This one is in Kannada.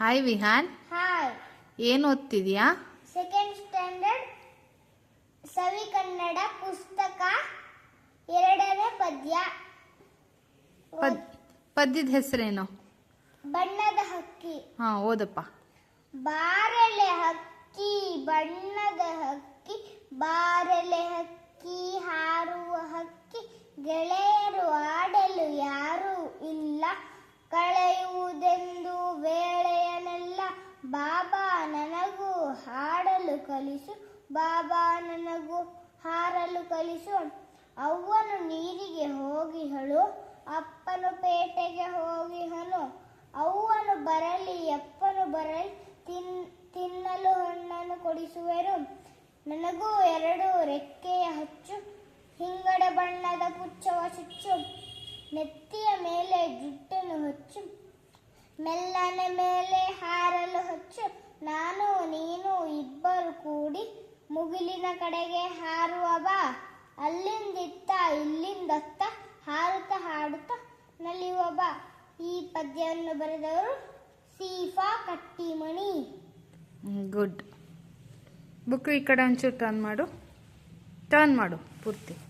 ಹಾಯ್ ವಿಹಾನ್ ಹಾಯ್ ಏನು ಓದ್ತಿದ್ಯಾ? ಸೆಕೆಂಡ್ ಸ್ಟ್ಯಾಂಡರ್ಡ್ ಸವಿ ಕನ್ನಡ ಪುಸ್ತಕ ಎರಡನೇ ಪದ್ಯ. ಪದ್ ಪದ್ಯದ ಹೆಸರೇನು? ಬಣ್ಣದ ಹಕ್ಕಿ. ಹಾ ಓದಪ್ಪ. ಬಾರಲೆ ಹಕ್ಕಿ ಬಣ್ಣದ ಹಕ್ಕಿ ಬಾರಲೆ ಹಕ್ಕಿ ನನಗೂ ಹಾಡಲು ಕಲಿಸು. ಬಾಬಾ ನನಗೂ ಹಾರಲು ಕಲಿಸು. ಅವ್ವನು ನೀರಿಗೆ ಹೋಗಿಹಳು ಅಪ್ಪನು ಪೇಟೆಗೆ ಹೋಗಿಹನು ಅವ್ವನು ಬರಲಿ, ಅಪ್ಪನು ಬರಲಿ. ತಿನ್, ತಿನ್ನಲು ಹಣ್ಣನ್ನು ಕೊಡಿಸುವರು. ನನಗೂ ಎರಡು ರೆಕ್ಕೆಯ ಹಚ್ಚು. ಹಿಂಗಡ ಬಣ್ಣದ ಪುಚ್ಚವ ಚುಚ್ಚು ನೆತ್ತಿಯ ಮೇಲೆ ಜುಟ್ಟನ್ನು ಹಚ್ಚು. ಮೆಲ್ಲನೆ ಮೇಲೆ ಹಾರಲು ಹಚ್ಚು. ಮುಗಿಲಿನ ಕಡೆಗೆ ಹಾರುವ ಬಾ. ಅಲ್ಲಿಂದಿತ್ತ, ಇಲ್ಲಿಂದತ್ತ, ಹಾರುತ್ತ ಹಾಡುತ್ತ ನಲಿಯುವ ಬಾ. ಈ ಪದ್ಯವನ್ನು ಬರೆದವರು ಸೀಫಾ ಕಟ್ಟಿಮಣಿ. ಗುಡ್. ಬುಕ್ ಈ ಕಡೆ ಒಂಚೂರು ಟರ್ನ್ ಮಾಡು. ಟರ್ನ್ ಮಾಡು, ಪೂರ್ತಿ.